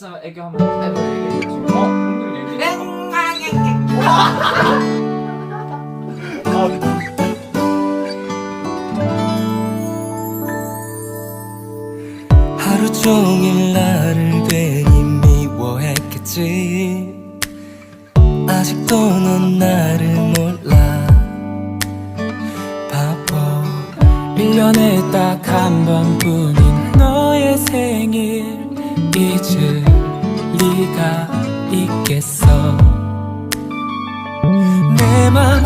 진짜 애교 한번 해봐. 어? 오늘 얘기. 하루 종일 나를 괜히 미워했겠지 아직도 넌 나를 몰라 바보 1년에 딱 한 번뿐인 너의 생일 잊을 리가 있겠어. 내맘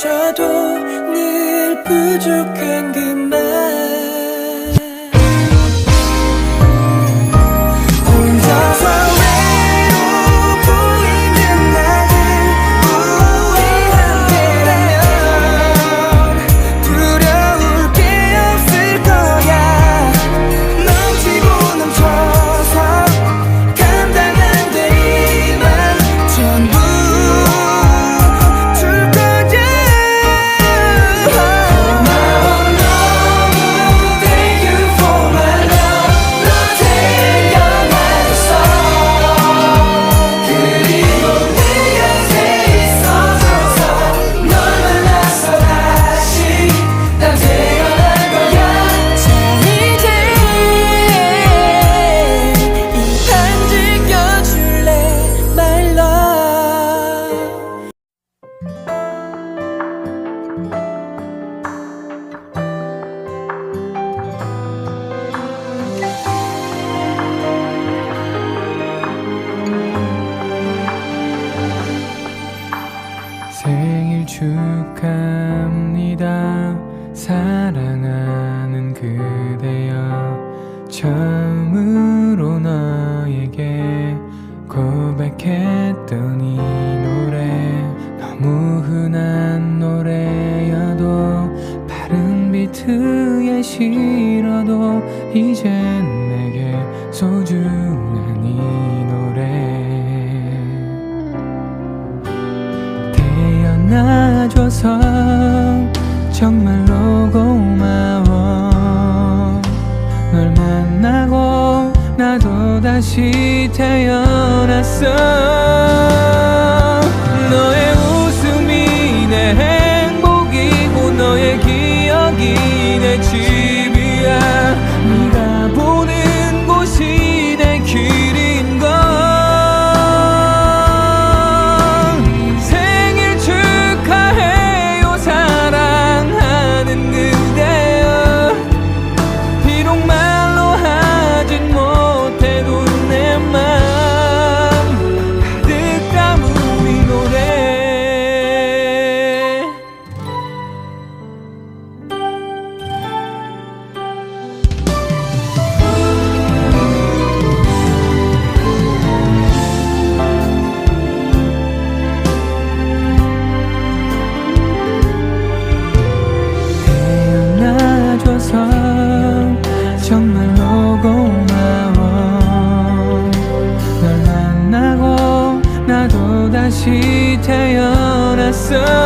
마셔도 늘 부족한 그 you 이젠 내게 소중한 이 노래. 태어나줘서 정말로 고마워. 널 만나고 나도 다시 태어났어. sun.